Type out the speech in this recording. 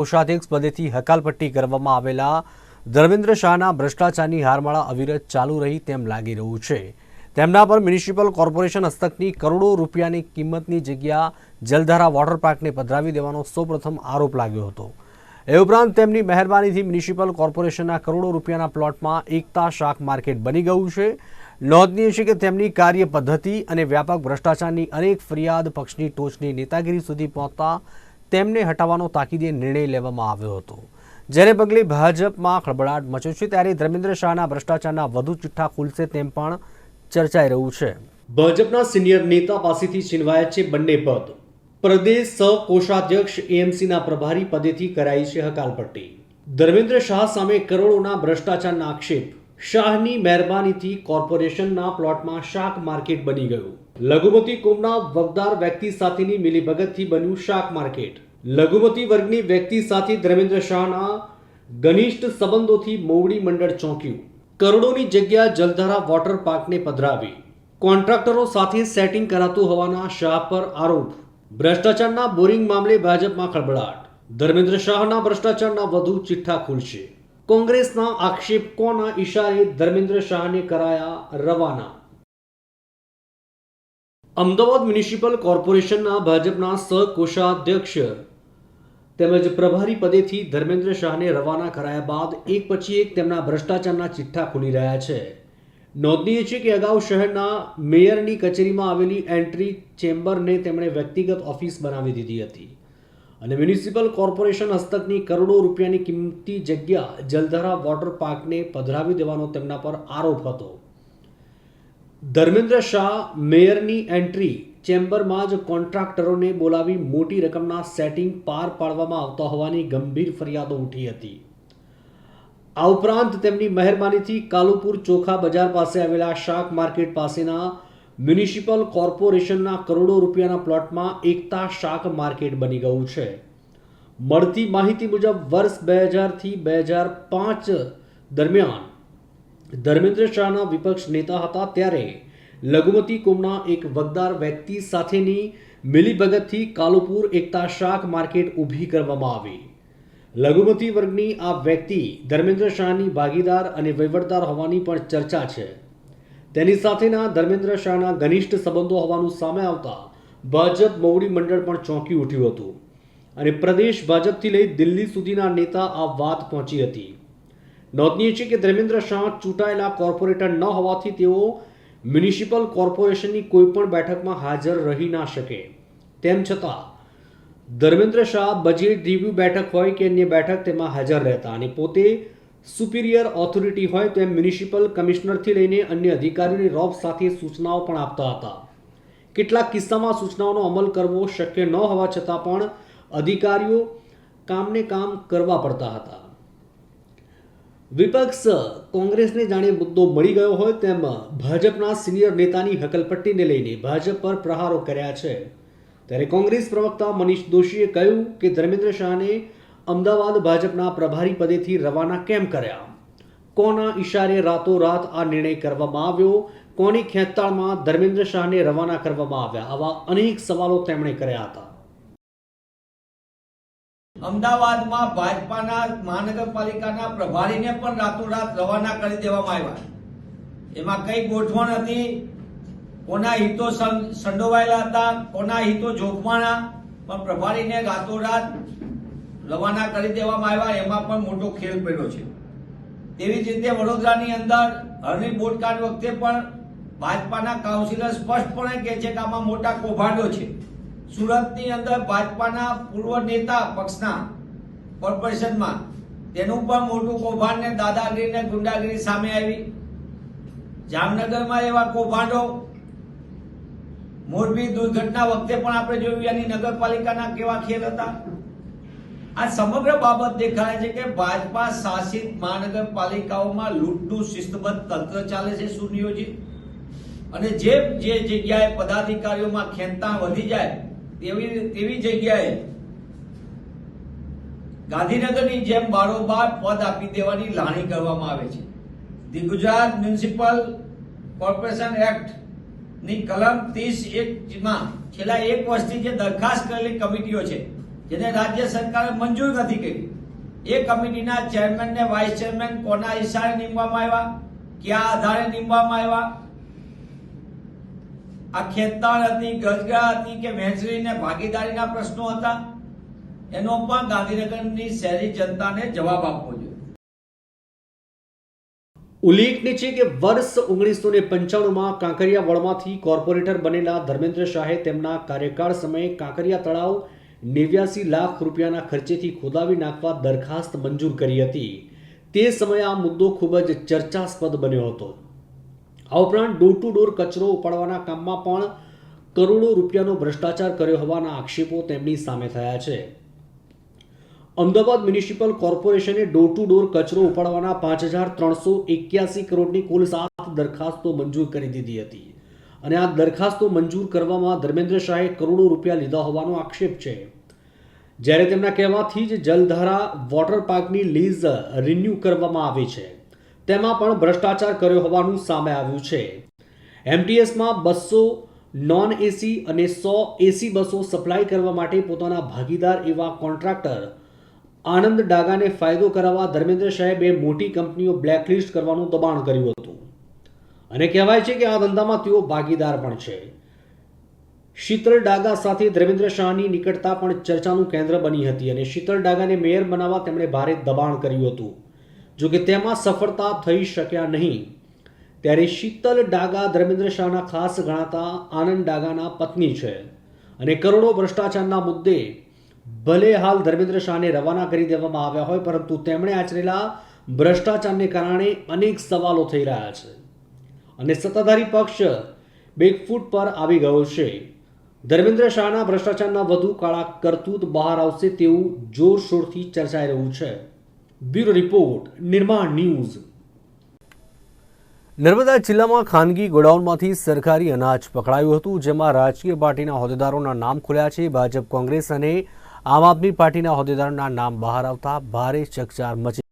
કોષાધ્યક્ષ પદેથી હકાલપટ્ટી કરવામાં આવેલા ધર્મેન્દ્ર શાહના ભ્રષ્ટાચારની હારમાળા અવિરત ચાલુ રહી તેમ લાગી રહ્યું છે. તેમના પર મ્યુનિસિપલ કોર્પોરેશન હસ્તકની કરોડો રૂપિયાની કિંમતની જગ્યા જલધારા વોટર પાર્કને પધરાવી દેવાનો સૌપ્રથમ આરોપ લાગ્યો હતો. એ ઉપરાંત તેમની મહેરબાનીથી મ્યુનિસિપલ કોર્પોરેશનના કરોડો રૂપિયાના પ્લોટમાં એકતા શાક માર્કેટ બની ગયું છે. નોંધનીય છે કે તેમની કાર્ય પદ્ધતિ અને વ્યાપક ભ્રષ્ટાચારની અનેક ફરિયાદ પક્ષની ટોચની નેતાગીરી સુધી પહોંચતા તેમને હટાવવાનો તાકીદે નિર્ણય લેવામાં આવ્યો હતો. જેને પગલે ભાજપમાં ખળબળાટ મચ્યો છે, ત્યારે ધર્મેન્દ્ર શાહના ભ્રષ્ટાચારના વધુ ચિઠ્ઠા ખુલશે તેમ પણ ચર્ચાઈ રહ્યું છે. ભાજપના સિનિયર નેતા પાસેથી છીનવાયા છે બંને પદ. પ્રદેશ સહ કોષાધ્યક્ષ એએમસીના પ્રભારી પદેથી કરાઈ છે હકાલપટ્ટી. ધર્મેન્દ્ર શાહ સામે કરોડોના ભ્રષ્ટાચારના આક્ષેપ. શાહની મહેરબાનીથી કોર્પોરેશનના પ્લોટમાં શાક માર્કેટ બની ગયું. લઘુમતી કુમના વગદાર વ્યક્તિ સાથેની મિલીભગતથી બન્યું શાક માર્કેટ. લઘુમતી વર્ગની વ્યક્તિ સાથે ધર્મેન્દ્ર શાહના ઘનિષ્ઠ સંબંધોથી મોવડી મંડળ ચોંક્યું. કરોડોની જગ્યા જલધારા વોટર પાર્કને પધરાવી. કોન્ટ્રાક્ટરો સાથે સેટિંગ કરાતું હોવાના શાહ પર આરોપ. ભ્રષ્ટાચારના બોરિંગ મામલે ભાજપમાં ખળબળાટ ધર્મેન્દ્ર શાહના ભ્રષ્ટાચારના વધુ ચિઠ્ઠા ખુલશે. કોંગ્રેસના આક્ષેપ કોના ઈશારે ધર્મેન્દ્ર શાહને કરાયા રવાના? અમદાવાદ મ્યુનિસિપલ કોર્પોરેશનના ભાજપના સહકોષાધ્યક્ષ તેમજ પ્રભારી પદેથી ધર્મેન્દ્ર શાહને રવાના કરાયા બાદ એક પછી એક તેમના ભ્રષ્ટાચારના ચિઠ્ઠા ખુલી રહ્યા છે. નોંધનીય છે કે અગાઉ શહેરના મેયરની કચેરીમાં આવેલી એન્ટ્રી ચેમ્બરને તેમણે વ્યક્તિગત ઓફિસ બનાવી દીધી હતી અને મ્યુનિસિપલ કોર્પોરેશન હસ્તકની કરોડો રૂપિયાની કિંમતી જગ્યા જલધારા વોટર પાર્કને પધરાવી દેવાનો તેમના પર આરોપ હતો. ધર્મેન્દ્ર શાહ મેયરની એન્ટ્રી ચેમ્બરમાં જ કોન્ટ્રાક્ટરોને બોલાવી મોટી રકમના સેટિંગ પાર પાડવામાં આવતા હોવાની ગંભીર ફરિયાદો ઉઠી હતી. આ ઉપરાંત તેમની મહેરબાનીથી કાલુપુર ચોખા બજાર પાસે આવેલા શાક માર્કેટ પાસેના મ્યુનિસિપલ કોર્પોરેશનના કરોડો રૂપિયાના પ્લોટમાં એકતા શાક માર્કેટ બની ગયું છે. મળતી માહિતી મુજબ, વર્ષ બે હજારથી બે હજાર પાંચ દરમિયાન ધર્મેન્દ્ર શાહના વિપક્ષ નેતા હતા ત્યારે લઘુમતી કુમના એક વગદાર વ્યક્તિ સાથેની મિલીભગતથી કાલુપુર એકતા શાક માર્કેટ ઊભી કરવામાં આવી. લઘુમતી વર્ગની આ વ્યક્તિ ધર્મેન્દ્ર શાહની ભાગીદાર અને વહીવટદાર હોવાની પણ ચર્ચા છે. તેની સાથેના ધર્મેન્દ્ર શાહના ઘનિષ્ઠ સંબંધો હોવાનું સામે આવતા ભાજપ મોવડી મંડળ પણ ચોંકી ઉઠ્યું હતું અને પ્રદેશ ભાજપથી લઈ દિલ્હી સુધીના નેતા આ વાત પહોંચી હતી. નોંધનીય છે કે ધર્મેન્દ્ર શાહ ચૂંટાયેલા કોર્પોરેટર ન હોવાથી તેઓ મ્યુનિસિપલ કોર્પોરેશનની કોઈ પણ બેઠકમાં હાજર રહી ના શકે. તેમ છતાં, ધર્મેન્દ્ર શાહ બજેટ રિવ્યૂ બેઠક હોય કે અન્ય બેઠક તેમાં હાજર રહેતા અને પોતે સુપિરિયર ઓથોરિટી હોય તેમ મ્યુનિસિપલ કમિશનરથી લઈને અન્ય અધિકારીઓની રોબ સાથે સૂચનાઓ પણ આપતા હતા. કેટલાક કિસ્સામાં સૂચનાઓનો અમલ કરવો શક્ય ન હોવા છતાં પણ અધિકારીઓ કામને કામ કરવા પડતા હતા. વિપક્ષ કોંગ્રેસને જાણે મુદ્દો મળી ગયો હોય તેમ ભાજપના સિનિયર નેતાની હકલપટ્ટીને લઈને ભાજપ પર પ્રહારો કર્યા છે. ત્યારે કોંગ્રેસ પ્રવક્તા મનીષ દોશીએ કહ્યું કે ધર્મેન્દ્ર શાહને અમદાવાદ ભાજપના પ્રભારી પદેથી રવાના કેમ કર્યા? કોના ઈશારે રાતોરાત આ નિર્ણય કરવામાં આવ્યો? કોની ખેંચતાળમાં ધર્મેન્દ્ર શાહને રવાના કરવામાં આવ્યા? આવા અનેક સવાલો તેમણે કર્યા હતા. અમદાવાદમાં ભાજપાના મહાનગરપાલિકાના પ્રભારીને પણ રાતોરાત રવાના કરી દેવામાં આવ્યા. એમાં કઈ ગોઠવણ હતી? કોના હિતો સંડોવાયેલા હતા? કોના હિતો જોખવાના પણ પ્રભારીને રાતોરાત રવાના કરી દેવામાં આવ્યા. એમાં પણ મોટો ખેલ પડ્યો છે. તેવી જ રીતે વડોદરાની અંદર હરણી બોટકાંડ વખતે પણ ભાજપાના કાઉન્સિલર સ્પષ્ટપણે કહે છે કે આમાં મોટા કૌભાંડો છે. સુરતની અંદર ભાજપાના પૂર્વ નેતા પક્ષના કોર્પોરેશનમાં તેનું પણ મોટું કૌભાંડ ને દાદાગીરી ને ગુંડાગીરી સામે આવી. જામનગરમાં એવા કૌભાંડો, મોરબી દુર્ઘટના વખતે પણ આપણે જોયું એની નગરપાલિકાના કેવા ખેલ હતા. આ સમગ્ર બાબત દેખાય છે કે ભાજપા શાસિત મહાનગરપાલિકાઓમાં લૂંટનું શિસ્તબદ્ધ તંત્ર ચાલે છે સુનિયોજિત. અને જે જે જગ્યાએ પદાધિકારીઓમાં ખેંચતા વધી જાય તેવી તેવી જગ્યાએ ગાંધીનગરની જેમ બારોબાર પદ આપી દેવાની લાણી કરવામાં આવે છે. ધી ગુજરાત મ્યુનિસિપલ કોર્પોરેશન એક્ટની કલમ ત્રીસ એક માં છેલ્લા એક વર્ષથી જે દરખાસ્ત કરેલી કમિટીઓ છે, જેને રાજ્ય સરકારે મંજૂર નથી કરી, એ કમિટીના ચેરમેન ને વાઇસ ચેરમેન કોના ઇશારે નીમવામાં આવ્યા, કયા આધારે નીમવામાં આવ્યા આ ખેતર હતી, ગજગા હતી કે વહેંચણીને ભાગીદારીના પ્રશ્નો હતા? એનો પણ ગાંધીનગરની શહેરી જનતાને જવાબ આપવો જોઈએ. ઉલ્લેખનીય છે કે વર્ષ ઓગણીસો ને પંચાણુંમાં કાંકરિયા વળમાંથી કોર્પોરેટર બનેલા ધર્મેન્દ્ર શાહે તેમના કાર્યકાળ સમયે કાંકરિયા તળાવ નેવ્યાસી લાખ રૂપિયાના ખર્ચેથી ખોદાવી નાખવા દરખાસ્ત મંજૂર કરી હતી. તે સમયે આ મુદ્દો ખૂબ જ ચર્ચાસ્પદ બન્યો હતો. આ ઉપરાંત ડોર ટુ ડોર કચરો ઉપાડવાના કામમાં પણ કરોડો રૂપિયાનો ભ્રષ્ટાચાર કર્યો હોવાના આક્ષેપો તેમની સામે થયા છે. અમદાવાદ મ્યુનિસિપલ કોર્પોરેશને ડોર ટુ ડોર કચરો ઉપાડવાના પાંચ હજાર ત્રણસો એક્યાસી કરોડની કુલ સાત દરખાસ્તો મંજૂર કરી દીધી હતી. અને આ દરખાસ્તો મંજૂર કરવામાં ધર્મેન્દ્ર શાહે કરોડો રૂપિયા લીધા હોવાનો આક્ષેપ છે. જ્યારે તેમના કહેવાથી જ જલધારા વોટર પાર્કની લીઝ રિન્યૂ કરવામાં આવી છે. તેમાં પણ ભ્રષ્ટાચાર કર્યો હોવાનું સામે આવ્યું છે. એમટીએસમાં બસો નોન એસી અને સો એસી બસો સપ્લાય કરવા માટે પોતાના ભાગીદાર એવા કોન્ટ્રાક્ટર આનંદ ડાગાને ફાયદો કરાવવા ધર્મેન્દ્ર શાહે બે મોટી કંપનીઓ બ્લેકલિસ્ટ કરવાનું દબાણ કર્યું હતું. અને કહેવાય છે કે આ ધંધામાં તેઓ ભાગીદાર પણ છે. શીતલ ડાગા સાથે ધર્મેન્દ્ર શાહની નિકટતા પણ ચર્ચાનું કેન્દ્ર બની હતી અને શીતલ ડાગાને મેયર બનાવવા તેમણે ભારે દબાણ કર્યું હતું. જો કે તેમાં સફળતા થઈ શક્યા નહીં. ત્યારે શીતલ ડાગા ધર્મેન્દ્ર શાહના ખાસ ગણાતા આનંદ ડાગાના પત્ની છે. અને કરોડો ભ્રષ્ટાચારના મુદ્દે ભલે હાલ ધર્મેન્દ્ર શાહને રવાના કરી દેવામાં આવ્યા હોય, પરંતુ તેમણે આચરેલા ભ્રષ્ટાચારને કારણે અનેક સવાલો થઈ રહ્યા છે. અને સત્તાધારી પક્ષ બેકફૂટ પર આવી ગયો છે. ધર્મેન્દ્ર શાહના ભ્રષ્ટાચારના વધુ કાળા કરતૂત બહાર આવશે તેવું જોરશોરથી ચર્ચાઈ રહ્યું છે. Bureau report, Nirman news. Narmada જિલ્લામાં ખાનગી ગોડાઉનમાંથી સરકારી અનાજ પકડાયું હતું, જેમાં રાજકીય પાર્ટીના હોદ્દેદારોના નામ ખુલ્યા છે. ભાજપ, કોંગ્રેસ અને આમ આદમી પાર્ટીના હોદ્દેદારોના નામ બહાર આવતા ભારે ચકચાર મચી